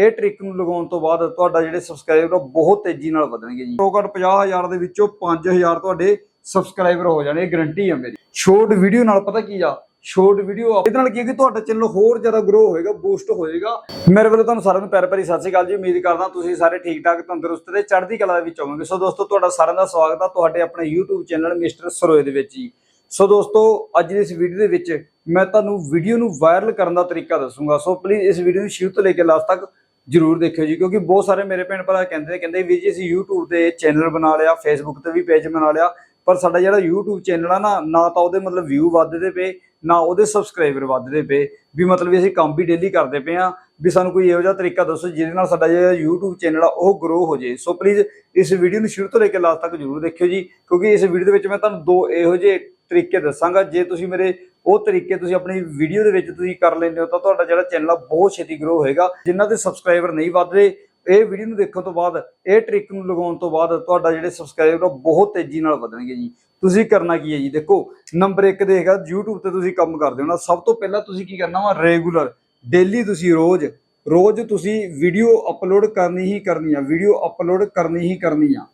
ਇਹ ਟ੍ਰਿਕ ਨੂੰ ਲਗਾਉਣ ਤੋਂ ਬਾਅਦ ਤੁਹਾਡਾ ਜਿਹੜੇ ਸਬਸਕ੍ਰਾਈਬਰ ਬਹੁਤ ਤੇਜ਼ੀ ਨਾਲ ਵਧਣਗੇ ਜੀ। ਘੱਟੋ ਘੱਟ 50000 ਦੇ ਵਿੱਚੋਂ 5000 ਤੁਹਾਡੇ ਸਬਸਕ੍ਰਾਈਬਰ ਹੋ ਜਾਣੇ ਗਰੰਟੀ ਆ ਮੇਰੀ। ਸ਼ੋਰਟ ਵੀਡੀਓ ਨਾਲ ਪਤਾ ਕੀ ਆ? ਸ਼ੋਰਟ ਵੀਡੀਓ ਇਹਦੇ ਨਾਲ ਕੀ ਹੈ ਕਿ ਤੁਹਾਡਾ ਚੈਨਲ ਹੋਰ ਜ਼ਿਆਦਾ ਗਰੋ ਹੋਏਗਾ ਬੂਸਟ ਹੋਏਗਾ। ਮੇਰੇ ਵੱਲੋਂ ਤੁਹਾਨੂੰ ਸਾਰਿਆਂ ਨੂੰ ਪਿਆਰ ਭਰੀ ਸਤਿ ਸ਼੍ਰੀ ਅਕਾਲ ਜੀ। ਉਮੀਦ ਕਰਦਾ ਤੁਸੀਂ ਸਾਰੇ ਠੀਕ ਠਾਕ ਤੰਦਰੁਸਤ ਤੇ ਚੜ੍ਹਦੀ ਕਲਾ ਦੇ ਵਿੱਚ ਹੋਵੋਗੇ। ਸੋ ਦੋਸਤੋ, ਤੁਹਾਡਾ ਸਾਰਿਆਂ ਦਾ ਸਵਾਗਤ ਆ ਤੁਹਾਡੇ ਆਪਣੇ YouTube ਚੈਨਲ ਮਿਸਟਰ ਸਰੋਏ ਦੇ ਵਿੱਚ ਜੀ। ਸੋ ਦੋਸਤੋ, ਅੱਜ ਦੀ ਇਸ ਵੀਡੀਓ ਦੇ ਵਿੱਚ ਮੈਂ ਤੁਹਾਨੂੰ ਵੀਡੀਓ ਨੂੰ ਵਾਇਰਲ ਕਰਨ ਦਾ ਤਰੀਕਾ ਦੱਸੂਗਾ। ਸੋ ਪਲੀਜ਼ ਇਸ ਵੀਡੀਓ ਨੂੰ ਸ਼ੁਰੂ ਤੋਂ ਲੈ ਕੇ ਲਾਸਟ ਤੱਕ ਜਰੂਰ ਦੇਖਿਓ ਜੀ, ਕਿਉਂਕਿ ਬਹੁਤ ਸਾਰੇ ਮੇਰੇ ਭੈਣ ਭਰਾ ਕਹਿੰਦੇ ਕਹਿੰਦੇ ਵੀ ਜੀ ਅਸੀਂ YouTube ਤੇ ਚੈਨਲ ਬਣਾ ਲਿਆ, Facebook ਤੇ ਵੀ ਪੇਜ ਬਣਾ ਲਿਆ, ਪਰ ਸਾਡਾ ਜਿਹੜਾ YouTube ਚੈਨਲ ਆ ਨਾ ਨਾ ਤਾਂ ਉਹਦੇ ਮਤਲਬ ਵਿਊ ਵੱਧਦੇ ਪਏ, ਨਾ ਉਹਦੇ ਸਬਸਕ੍ਰਾਈਬਰ ਵੱਧਦੇ ਪਏ, ਵੀ ਮਤਲਬ ਵੀ ਅਸੀਂ ਕੰਮ ਵੀ ਡੇਲੀ ਕਰਦੇ ਪਏ ਆ ਵੀ ਸਾਨੂੰ ਕੋਈ ਇਹੋ ਜਿਹਾ ਤਰੀਕਾ ਦੱਸੋ ਜਿਹਦੇ ਨਾਲ ਸਾਡਾ ਜਿਹੜਾ YouTube ਚੈਨਲ ਆ, ਉਹ ਗਰੋ ਹੋ ਜੇ ਸੋ ਪਲੀਜ਼ ਇਸ ਵੀਡੀਓ ਨੂੰ ਸ਼ੁਰੂ ਤੋਂ ਲੈ ਕੇ ਲਾਸਟ ਤੱਕ ਜਰੂਰ ਦੇਖਿਓ ਜੀ, ਕਿਉਂਕਿ ਇਸ ਵੀਡੀਓ ਦੇ ਵਿੱਚ ਮੈਂ ਤੁਹਾਨੂੰ ਦੋ ਇਹੋ ਜਿਹੇ ਤਰੀਕੇ ਦੱਸਾਂਗਾ। ਜੇ ਤੁਸੀਂ ਮੇਰੇ ਉਹ ਤਰੀਕੇ ਤੁਸੀਂ ਆਪਣੀ ਵੀਡੀਓ ਦੇ ਵਿੱਚ ਤੁਸੀਂ ਕਰ ਲੈਂਦੇ ਹੋ, ਤਾਂ ਤੁਹਾਡਾ ਜਿਹੜਾ ਚੈਨਲ ਆ, ਬਹੁਤ ਛੇਤੀ ਗਰੋ ਹੋਏਗਾ। ਜਿਨ੍ਹਾਂ ਦੇ ਸਬਸਕ੍ਰਾਈਬਰ ਨਹੀਂ ਵੱਧਦੇ ਇਹ ਵੀਡੀਓ ਨੂੰ ਦੇਖਣ ਤੋਂ ਬਾਅਦ, ਇਹ ਟ੍ਰਿਕ ਨੂੰ ਲਗਾਉਣ ਤੋਂ ਬਾਅਦ ਤੁਹਾਡਾ ਜਿਹੜੇ ਸਬਸਕ੍ਰਾਈਬਰ ਆ ਬਹੁਤ ਤੇਜ਼ੀ ਨਾਲ ਵਧਣਗੇ ਜੀ। ਤੁਸੀਂ ਕਰਨਾ ਕੀ ਹੈ ਜੀ? ਦੇਖੋ ਨੰਬਰ 1 ਤੇ ਹੈਗਾ, YouTube ਤੇ ਤੁਸੀਂ ਕੰਮ ਕਰਦੇ ਹੋ ਨਾ, ਸਭ ਤੋਂ ਪਹਿਲਾਂ ਤੁਸੀਂ ਕੀ ਕਰਨਾ ਵਾ ਰੈਗੂਲਰ ਡੇਲੀ ਤੁਸੀਂ ਰੋਜ਼ ਰੋਜ਼ ਤੁਸੀਂ ਵੀਡੀਓ ਅਪਲੋਡ ਕਰਨੀ ਹੀ ਕਰਨੀ ਆ ਵੀਡੀਓ ਅਪਲੋਡ ਕਰਨੀ ਹੀ ਕਰਨੀ ਆ।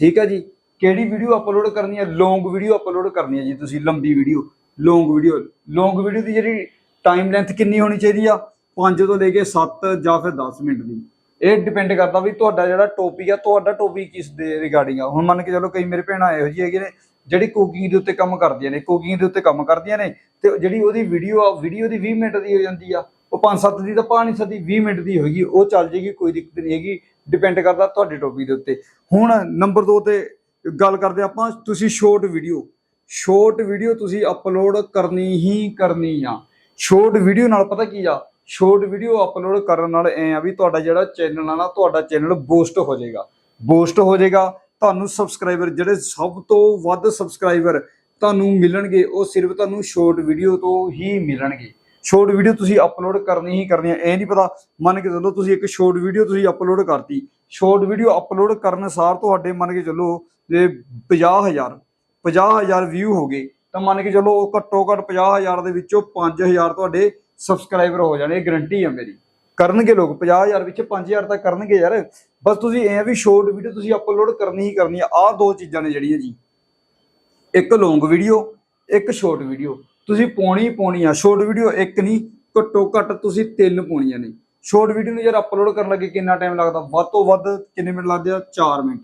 ਠੀਕ ਹੈ ਜੀ? ਕਿਹੜੀ ਵੀਡੀਓ ਅਪਲੋਡ ਕਰਨੀ ਹੈ? ਲੌਂਗ ਵੀਡੀਓ ਅਪਲੋਡ ਕਰਨੀ ਹੈ ਜੀ ਤੁਸੀਂ, ਲੰਬੀ video long video long video ਦੀ ਜਿਹੜੀ ਟਾਈਮ ਲੈਂਥ ਕਿੰਨੀ ਹੋਣੀ ਚਾਹੀਦੀ ਆ? 5 ਤੋਂ ਲੈ ਕੇ 7 ਜਾਂ ਫਿਰ 10 ਮਿੰਟ ਦੀ। ਇਹ ਡਿਪੈਂਡ ਕਰਦਾ ਵੀ ਤੁਹਾਡਾ ਜਿਹੜਾ ਟੌਪਿਕ ਆ, ਤੁਹਾਡਾ ਟੌਪਿਕ ਕਿਸ ਦੇ ਰਿਗਾਰਡਿੰਗ ਆ। ਹੁਣ ਮੰਨ ਕੇ ਚਲੋ ਕਈ ਮੇਰੇ ਭੈਣਾਂ ਇਹੋ ਜਿਹੀ ਹੈਗੇ ਨੇ, ਜਿਹੜੀ ਕੁਕਿੰਗ ਦੇ ਉੱਤੇ ਕੰਮ ਕਰਦੀਆਂ ਨੇ ਕੁਕਿੰਗ ਦੇ ਉੱਤੇ ਕੰਮ ਕਰਦੀਆਂ ਨੇ, ਤੇ ਜਿਹੜੀ ਉਹਦੀ ਵੀਡੀਓ ਆ ਵੀਡੀਓ ਦੀ 20 ਮਿੰਟ ਦੀ ਹੋ ਜਾਂਦੀ ਆ। ਉਹ 5-7 ਦੀ ਤਾਂ ਪਾ ਨਹੀਂ ਸਕਦੀ 20 ਮਿੰਟ ਦੀ ਹੋਏਗੀ, ਉਹ ਚੱਲ ਜੇਗੀ, ਕੋਈ ਦਿੱਕਤ ਨਹੀਂ ਹੈਗੀ ਡਿਪੈਂਡ ਕਰਦਾ ਤੁਹਾਡੇ ਟੌਪਿਕ ਦੇ ਉੱਤੇ। ਹੁਣ ਨੰਬਰ 2 ਤੇ ਗੱਲ ਕਰਦੇ ਆਪਾਂ, ਤੁਸੀਂ ਸ਼ਾਰਟ ਵੀਡੀਓ ਸ਼ਾਰਟ ਵੀਡੀਓ ਤੁਸੀਂ ਅਪਲੋਡ ਕਰਨੀ ਹੀ ਕਰਨੀ ਆ। ਸ਼ਾਰਟ ਵੀਡੀਓ ਨਾਲ ਪਤਾ ਕੀ ਆ? ਸ਼ਾਰਟ ਵੀਡੀਓ ਅਪਲੋਡ ਕਰਨ ਨਾਲ ਐ ਆ ਵੀ ਤੁਹਾਡਾ ਜਿਹੜਾ ਚੈਨਲ ਆ ਨਾ, ਤੁਹਾਡਾ ਚੈਨਲ ਬੂਸਟ ਹੋ ਜਾਏਗਾ। ਬੂਸਟ ਹੋ ਜਾਏਗਾ, ਤੁਹਾਨੂੰ ਸਬਸਕ੍ਰਾਈਬਰ ਜਿਹੜੇ ਸਭ ਤੋਂ ਵੱਧ ਸਬਸਕ੍ਰਾਈਬਰ ਤੁਹਾਨੂੰ ਮਿਲਣਗੇ, ਉਹ ਸਿਰਫ ਤੁਹਾਨੂੰ ਸ਼ਾਰਟ ਵੀਡੀਓ ਤੋਂ ਹੀ ਮਿਲਣਗੇ। ਸ਼ਾਰਟ ਵੀਡੀਓ ਤੁਸੀਂ ਅਪਲੋਡ ਕਰਨੀ ਹੀ ਕਰਨੀ ਹੈ ਇਹ ਨਹੀਂ ਪਤਾ, ਮੰਨ ਕੇ ਚੱਲੋ ਤੁਸੀਂ ਇੱਕ ਸ਼ਾਰਟ ਵੀਡੀਓ ਤੁਸੀਂ ਅਪਲੋਡ ਕਰਤੀ। ਸ਼ਾਰਟ ਵੀਡੀਓ ਅਪਲੋਡ ਕਰਨ ਸਾਰ ਤੁਹਾਡੇ ਮੰਨ ਕੇ ਚੱਲੋ ਜੇ 50000 50000 ਵਿਊ ਹੋ ਗਏ। ਤਾਂ ਮੰਨ ਕੇ ਚਲੋ ਉਹ ਘੱਟੋ ਘੱਟ 50000 ਦੇ ਵਿੱਚੋਂ 5000 ਤੁਹਾਡੇ ਸਬਸਕ੍ਰਾਈਬਰ ਹੋ ਜਾਣੇ ਗਰੰਟੀ ਆ ਮੇਰੀ। ਕਰਨਗੇ ਲੋਕ 50000 ਵਿੱਚ 5000 ਤਾਂ ਕਰਨਗੇ ਯਾਰ। ਬਸ ਤੁਸੀਂ ਐ ਵੀ ਸ਼ੋਰਟ ਵੀਡੀਓ ਤੁਸੀਂ ਅਪਲੋਡ ਕਰਨੀ ਹੀ ਕਰਨੀ ਆ। ਆਹ ਦੋ ਚੀਜ਼ਾਂ ਨੇ ਜਿਹੜੀਆਂ ਜੀ। ਇੱਕ ਲੌਂਗ ਵੀਡੀਓ ਇੱਕ ਸ਼ਾਰਟ ਵੀਡੀਓ ਤੁਸੀਂ ਪਾਉਣੀ ਪਾਉਣੀ ਆ। ਸ਼ਾਰਟ ਵੀਡੀਓ ਇੱਕ ਨਹੀਂ, ਘੱਟੋ ਘੱਟ ਤੁਸੀਂ ਤਿੰਨ ਪਾਉਣੀਆਂ ਨੇ। ਸ਼ਾਰਟ ਵੀਡੀਓ ਨੂੰ ਯਾਰ ਅਪਲੋਡ ਕਰਨ ਲੱਗੇ ਕਿੰਨਾ ਟਾਈਮ ਲੱਗਦਾ? ਵੱਧ ਤੋਂ ਵੱਧ ਕਿੰਨੇ ਮਿੰਟ ਲੱਗਦੇ ਆ? 4 ਮਿੰਟ।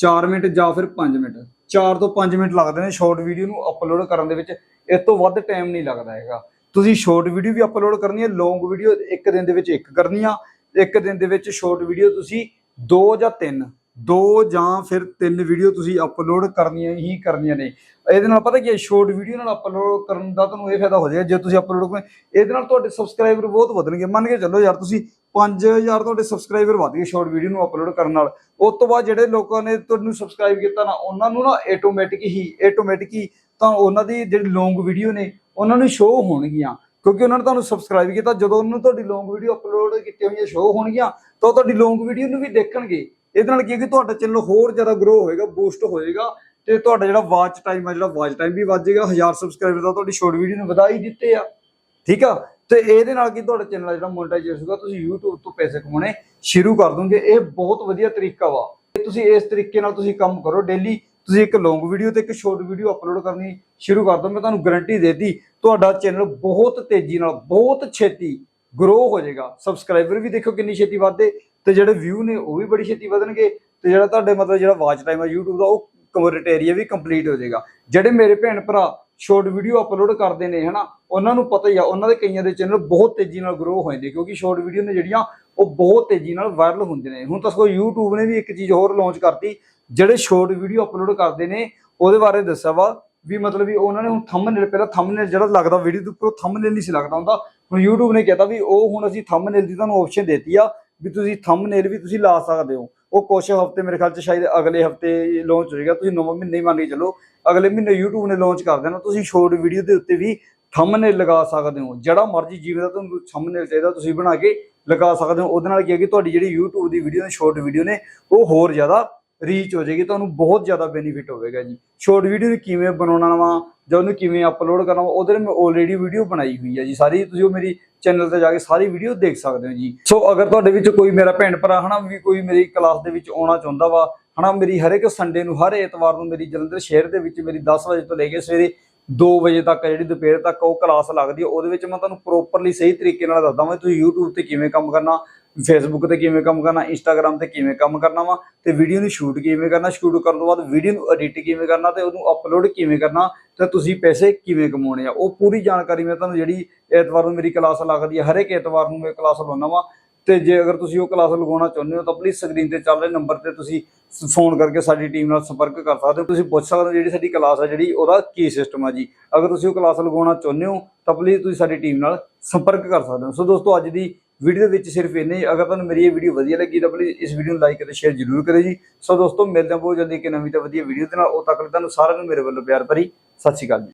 4 ਮਿੰਟ ਜਾਂ ਫਿਰ 5 ਮਿੰਟ। 4 ਤੋਂ 5 ਮਿੰਟ ਲੱਗਦੇ ਨੇ ਸ਼ਾਰਟ ਵੀਡੀਓ ਨੂੰ ਅਪਲੋਡ ਕਰਨ ਦੇ ਵਿੱਚ। ਇਸ ਤੋਂ ਵੱਧ ਟਾਈਮ ਨਹੀਂ ਲੱਗਦਾ ਹੈਗਾ। ਤੁਸੀਂ ਸ਼ਾਰਟ ਵੀਡੀਓ ਵੀ ਅਪਲੋਡ ਕਰਨੀ ਹੈ ਲੌਂਗ ਵੀਡੀਓ ਇੱਕ ਦਿਨ ਦੇ ਵਿੱਚ ਇੱਕ ਕਰਨੀ ਆ। ਇੱਕ ਦਿਨ ਦੇ ਵਿੱਚ ਸ਼ਾਰਟ ਵੀਡੀਓ ਤੁਸੀਂ ਦੋ ਜਾਂ ਤਿੰਨ ਦੋ ਜਾਂ ਫਿਰ ਤਿੰਨ ਵੀਡੀਓ ਤੁਸੀਂ ਅਪਲੋਡ ਕਰਨੀਆਂ ਹੀ ਕਰਨੀਆਂ ਨੇ। ਇਹਦੇ ਨਾਲ ਪਤਾ ਕੀ ਹੈ ਸ਼ਾਰਟ ਵੀਡੀਓ ਨਾਲ ਅਪਲੋਡ ਕਰਨ ਦਾ ਤੁਹਾਨੂੰ ਇਹ ਫਾਇਦਾ ਹੋ ਜਾਏਗਾ, ਜੇ ਤੁਸੀਂ ਅਪਲੋਡ ਕਰੋ ਇਹਦੇ ਨਾਲ ਤੁਹਾਡੇ ਸਬਸਕ੍ਰਾਈਬਰ ਬਹੁਤ ਵਧਣਗੇ। ਮੰਨ ਕੇ ਚੱਲੋ ਯਾਰ, ਤੁਸੀਂ 5000 ਤੁਹਾਡੇ ਸਬਸਕ੍ਰਾਈਬਰ ਵਧ ਗਏ ਸ਼ਾਰਟ ਵੀਡੀਓ ਨੂੰ ਅਪਲੋਡ ਕਰਨ ਨਾਲ। ਉਸ ਤੋਂ ਬਾਅਦ ਜਿਹੜੇ ਲੋਕਾਂ ਨੇ ਤੁਹਾਨੂੰ ਸਬਸਕ੍ਰਾਈਬ ਕੀਤਾ ਨਾ, ਉਹਨਾਂ ਨੂੰ ਨਾ ਆਟੋਮੈਟਿਕ ਹੀ ਆਟੋਮੈਟਿਕ ਹੀ ਤਾਂ ਉਹਨਾਂ ਦੀ ਜਿਹੜੀ ਲੌਂਗ ਵੀਡੀਓ ਨੇ, ਉਹਨਾਂ ਨੂੰ ਸ਼ੋਅ ਹੋਣਗੀਆਂ। ਕਿਉਂਕਿ ਉਹਨਾਂ ਨੇ ਤੁਹਾਨੂੰ ਸਬਸਕ੍ਰਾਈਬ ਕੀਤਾ, ਜਦੋਂ ਉਹਨਾਂ ਨੂੰ ਤੁਹਾਡੀ ਲੌਂਗ ਵੀਡੀਓ ਅਪਲੋਡ ਕੀਤੀ ਹੋਈਆਂ ਸ਼ੋਅ ਹੋਣਗੀਆਂ, ਤਾਂ ਉਹ ਤੁਹਾਡੀ ਲੌਂਗ ਵੀਡੀਓ ਨੂੰ ਵੀ ਦੇਖਣਗੇ। ਇਹਦੇ ਨਾਲ ਕੀ ਹੈ ਕਿ ਤੁਹਾਡਾ ਚੈਨਲ ਹੋਰ ਜ਼ਿਆਦਾ ਗਰੋ ਹੋਏਗਾ ਬੂਸਟ ਹੋਏਗਾ ਤੇ ਤੁਹਾਡਾ ਜਿਹੜਾ ਵਾਚ ਟਾਈਮ ਆ, ਜਿਹੜਾ ਵਾਚ ਟਾਈਮ ਵੀ ਵੱਧ ਜਾਏਗਾ 1000 ਸਬਸਕ੍ਰਾਈਬਰ ਦਾ ਤੁਹਾਡੀ ਸ਼ੋਰਟ ਵੀਡੀਓ ਨੂੰ ਵਧਾ ਹੀ ਦਿੱਤੇ ਆ। ਠੀਕ ਆ? ਤੇ ਇਹਦੇ ਨਾਲ ਕੀ ਤੁਹਾਡਾ ਚੈਨਲ ਜਿਹੜਾ ਮੋਨਟਾਈਜ਼ੇਸ਼ਨ ਹੋਊਗਾ, ਤੁਸੀਂ YouTube ਤੋਂ ਪੈਸੇ ਕਮਾਉਣੇ ਸ਼ੁਰੂ ਕਰ ਦੋਗੇ। ਇਹ ਬਹੁਤ ਵਧੀਆ ਤਰੀਕਾ ਵਾ। ਤੇ ਤੁਸੀਂ ਇਸ ਤਰੀਕੇ ਨਾਲ ਤੁਸੀਂ ਕੰਮ ਕਰੋ। ਡੇਲੀ ਤੁਸੀਂ ਇੱਕ ਲੌਂਗ ਵੀਡੀਓ ਤੇ ਇੱਕ ਸ਼ਾਰਟ ਵੀਡੀਓ ਅਪਲੋਡ ਕਰਨੀ ਸ਼ੁਰੂ ਕਰ ਦੋ। ਮੈਂ ਤੁਹਾਨੂੰ ਗਾਰੰਟੀ ਦੇਤੀ, ਤੁਹਾਡਾ ਚੈਨਲ ਬਹੁਤ ਤੇਜ਼ੀ ਨਾਲ, ਬਹੁਤ ਛੇਤੀ ਗਰੋ ਹੋ ਜਾਏਗਾ। ਸਬਸਕ੍ਰਾਈਬਰ ਵੀ ਦੇਖੋ ਕਿੰਨੀ ਛੇਤੀ ਵਧਦੇ ਤੇ ਜਿਹੜੇ ਵਿਊ ਨੇ ਉਹ ਵੀ ਬੜੀ ਛੇਤੀ ਵਧਣਗੇ ਤੇ ਜਿਹੜਾ ਤੁਹਾਡੇ ਮਤਲਬ ਜਿਹੜਾ ਵਾਚ ਟਾਈਮ ਆ, YouTube ਦਾ, ਉਹ ਕਵਰਟ ਵੀ ਕੰਪਲੀਟ ਹੋ ਜਾਏਗਾ। ਜਿਹੜੇ ਮੇਰੇ ਭੈਣ ਭਰਾ ਸ਼ਾਰਟ ਵੀਡੀਓ ਅਪਲੋਡ ਕਰਦੇ ਨੇ, ਹਨਾ, ਉਹਨਾਂ ਨੂੰ ਪਤਾ ਹੀ ਆ, ਉਹਨਾਂ ਦੇ ਕਈਆਂ ਦੇ ਚੈਨਲ ਬਹੁਤ ਤੇਜ਼ੀ ਨਾਲ ਗਰੋ ਹੋਏ ਨੇ ਕਿਉਂਕਿ ਸ਼ਾਰਟ ਵੀਡੀਓ ਨੇ ਜਿਹੜੀਆਂ, ਉਹ ਬਹੁਤ ਤੇਜ਼ੀ ਨਾਲ ਵਾਇਰਲ ਹੁੰਦੇ ਨੇ। ਹੁਣ ਤਾਂ ਸਗੋਂ YouTube ਨੇ ਵੀ ਇੱਕ ਚੀਜ਼ ਹੋਰ ਲਾਂਚ ਕਰਤੀ, ਜਿਹੜੇ ਸ਼ਾਰਟ ਵੀਡੀਓ ਅਪਲੋਡ ਕਰਦੇ ਨੇ, ਉਹਦੇ ਬਾਰੇ ਦੱਸਿਆ ਵਾ ਵੀ ਮਤਲਬ ਵੀ ਉਹਨਾਂ ਨੇ ਹੁਣ ਥੰਬਨੇਲ ਪਹਿਲਾਂ ਥੰਬਨੇਲ ਜਿਹੜਾ ਲੱਗਦਾ ਵੀਡੀਓ ਦੇ ਉੱਪਰ ਥੰਬਨੇਲ ਨਹੀਂ ਸੀ ਲੱਗਦਾ ਹੁੰਦਾ। ਹੁਣ YouTube ਨੇ ਕਹਿਤਾ ਵੀ ਉਹ ਹੁਣ ਅਸੀਂ ਥੰਬਨੇਲ ਦੀ ਤੁਹਾਨੂੰ ਆਪਸ਼ਨ ਦੇਤੀ ਆ ਵੀ ਤੁਸੀਂ ਥੰਬਨੇਲ ਵੀ ਤੁਸੀਂ ਲਾ ਸਕਦੇ ਹੋ। ਉਹ ਕੁਝ ਹਫ਼ਤੇ ਮੇਰੇ ਖਿਆਲ ਚ ਸ਼ਾਇਦ ਅਗਲੇ ਹਫ਼ਤੇ ਲਾਂਚ ਹੋਏਗਾ, ਤੁਸੀਂ ਨਵਾਂ ਮਹੀਨੇ ਹੀ ਮੰਨ ਕੇ ਚੱਲੋ। ਅਗਲੇ ਮਹੀਨੇ YouTube ਨੇ ਲਾਂਚ ਕਰ ਦੇਣਾ, ਤੁਸੀਂ ਸ਼ੋਰਟ ਵੀਡੀਓ ਦੇ ਉੱਤੇ ਵੀ ਥੰਬਨੇਲ ਲਗਾ ਸਕਦੇ ਹੋ। ਜਿਹੜਾ ਮਰਜ਼ੀ ਜਿਵੇਂ ਦਾ ਤੁਹਾਨੂੰ ਥੰਬਨੇਲ ਚਾਹੀਦਾ, ਤੁਸੀਂ ਬਣਾ ਕੇ ਲਗਾ ਸਕਦੇ ਹੋ। ਉਹਦੇ ਨਾਲ ਕੀ ਹੈ ਕਿ ਤੁਹਾਡੀ ਜਿਹੜੀ YouTube ਦੀ ਵੀਡੀਓ ਨੇ ਸ਼ਾਰਟ ਵੀਡੀਓ ਨੇ, ਉਹ ਹੋਰ ਜ਼ਿਆਦਾ ਰੀਚ ਹੋ ਜਾਏਗੀ, ਤੁਹਾਨੂੰ ਬਹੁਤ ਜ਼ਿਆਦਾ ਬੈਨੀਫਿਟ ਹੋਵੇਗਾ ਜੀ। ਸ਼ੋਰਟ ਵੀਡੀਓ ਨੂੰ ਕਿਵੇਂ ਬਣਾਉਣਾ ਵਾ ਜਾਂ ਉਹਨੂੰ ਕਿਵੇਂ ਅਪਲੋਡ ਕਰਨਾ ਵਾ, ਉਹਦੇ ਲਈ ਮੈਂ ਆਲਰੇਡੀ ਵੀਡੀਓ ਬਣਾਈ ਹੋਈ ਹੈ ਜੀ। ਸਾਰੀ ਤੁਸੀਂ ਉਹ ਮੇਰੀ ਚੈਨਲ ਤੇ ਜਾ ਕੇ ਸਾਰੀ ਵੀਡੀਓ ਦੇਖ ਸਕਦੇ ਹੋ ਜੀ। ਸੋ ਅਗਰ ਤੁਹਾਡੇ ਵਿੱਚ ਕੋਈ ਮੇਰਾ ਭੈਣ ਭਰਾ ਹਨਾ ਵੀ ਕੋਈ ਮੇਰੀ ਕਲਾਸ ਦੇ ਵਿੱਚ ਆਉਣਾ ਚਾਹੁੰਦਾ ਵਾ ਹਨਾ ਮੇਰੀ ਹਰ ਇੱਕ ਸੰਡੇ ਨੂੰ ਹਰ ਐਤਵਾਰ ਨੂੰ ਮੇਰੀ ਜਲੰਧਰ ਸ਼ਹਿਰ ਦੇ ਵਿੱਚ ਮੇਰੀ 10 ਵਜੇ ਤੋਂ ਲੈ ਕੇ ਸਵੇਰੇ 2 ਵਜੇ ਤੱਕ ਜਿਹੜੀ ਦੁਪਹਿਰ ਤੱਕ ਉਹ ਕਲਾਸ ਲੱਗਦੀ ਹੈ ਉਹਦੇ ਵਿੱਚ ਮੈਂ ਤੁਹਾਨੂੰ ਪ੍ਰੋਪਰਲੀ ਸਹੀ ਤਰੀਕੇ ਨਾਲ ਦੱਸਦਾ ਮੈਂ ਤੁਸੀਂ YouTube ਤੇ ਕਿਵੇਂ ਕੰਮ ਕਰਨਾ ਫੇਸਬੁੱਕ ਤੇ ਕਿਵੇਂ ਕੰਮ ਕਰਨਾ ਇੰਸਟਾਗ੍ਰam ਤੇ ਕਿਵੇਂ ਕੰਮ ਕਰਨਾ ਵਾ ਤੇ ਵੀਡੀਓ ਨੂੰ ਸ਼ੂਟ ਕਿਵੇਂ ਕਰਨਾ ਸ਼ੂਟ ਕਰਨ ਤੋਂ ਬਾਅਦ ਵੀਡੀਓ ਨੂੰ ਐਡਿਟ ਕਿਵੇਂ ਕਰਨਾ ਤੇ ਉਹਨੂੰ ਅਪਲੋਡ ਕਿਵੇਂ ਕਰਨਾ ਤੇ ਤੁਸੀਂ ਪੈਸੇ ਕਿਵੇਂ ਕਮਾਉਣੇ ਆ। ਉਹ ਪੂਰੀ ਜਾਣਕਾਰੀ ਮੈਂ ਤੁਹਾਨੂੰ ਜਿਹੜੀ ਐਤਵਾਰ ਨੂੰ ਮੇਰੀ ਕਲਾਸ ਲੱਗਦੀ ਹੈ ਹਰੇਕ ਐਤਵਾਰ ਨੂੰ ਮੈਂ ਕਲਾਸ ਲਾਉਣਾ ਵਾ ਤੇ ਜੇ ਅਗਰ ਤੁਸੀਂ ਉਹ ਕਲਾਸ ਲਗਾਉਣਾ ਚਾਹੁੰਦੇ ਹੋ ਤਾਂ ਪਲੀਜ਼ ਸਕਰੀਨ ਤੇ ਚੱਲ ਰਹੇ ਨੰਬਰ ਤੇ ਤੁਸੀਂ ਫੋਨ ਕਰਕੇ ਸਾਡੀ ਟੀਮ ਨਾਲ ਸੰਪਰਕ ਕਰ ਸਕਦੇ ਹੋ। ਤੁਸੀਂ ਪੁੱਛ ਸਕਦੇ ਹੋ ਜਿਹੜੀ ਸਾਡੀ ਕਲਾਸ ਹੈ ਜਿਹੜੀ ਉਹਦਾ ਕੀ ਸਿਸਟਮ ਆ ਜੀ। ਅਗਰ ਤੁਸੀਂ ਉਹ ਕਲਾਸ ਲਗਾਉਣਾ ਚਾਹੁੰਦੇ ਹੋ ਤਾਂ ਪਲੀਜ਼ ਤੁਸੀਂ ਸਾਡੀ ਟੀਮ ਨਾਲ ਸੰਪਰਕ ਕਰ ਸਕਦੇ ਹੋ। ਸੋ ਦੋਸਤੋ, ਅੱਜ ਦੀ ਵੀਡੀਓ ਦੇ ਵਿੱਚ ਸਿਰਫ ਇੰਨਾ ਹੀ। ਅਗਰ ਤੁਹਾਨੂੰ ਮੇਰੀ ਇਹ ਵੀਡੀਓ ਵਧੀਆ ਲੱਗੀ ਤਾਂ ਪਲੀਜ਼ ਇਸ ਵੀਡੀਓ ਨੂੰ ਲਾਈਕ ਅਤੇ ਸ਼ੇਅਰ ਜ਼ਰੂਰ ਕਰਿਓ ਜੀ। ਸੋ ਦੋਸਤੋ, ਮਿਲਦੇ ਹਾਂ ਬਹੁਤ ਜਲਦੀ ਇੱਕ ਨਵੀਂ ਤੇ ਵਧੀਆ ਵੀਡੀਓ ਦੇ ਨਾਲ। ਉਹ ਤੱਕ ਤੁਹਾਨੂੰ ਸਾਰਿਆਂ ਨੂੰ ਮੇਰੇ ਵੱਲੋਂ ਪਿਆਰ ਭਰੀ ਸਤਿ ਸ਼੍ਰੀ ਅਕਾਲ ਜੀ।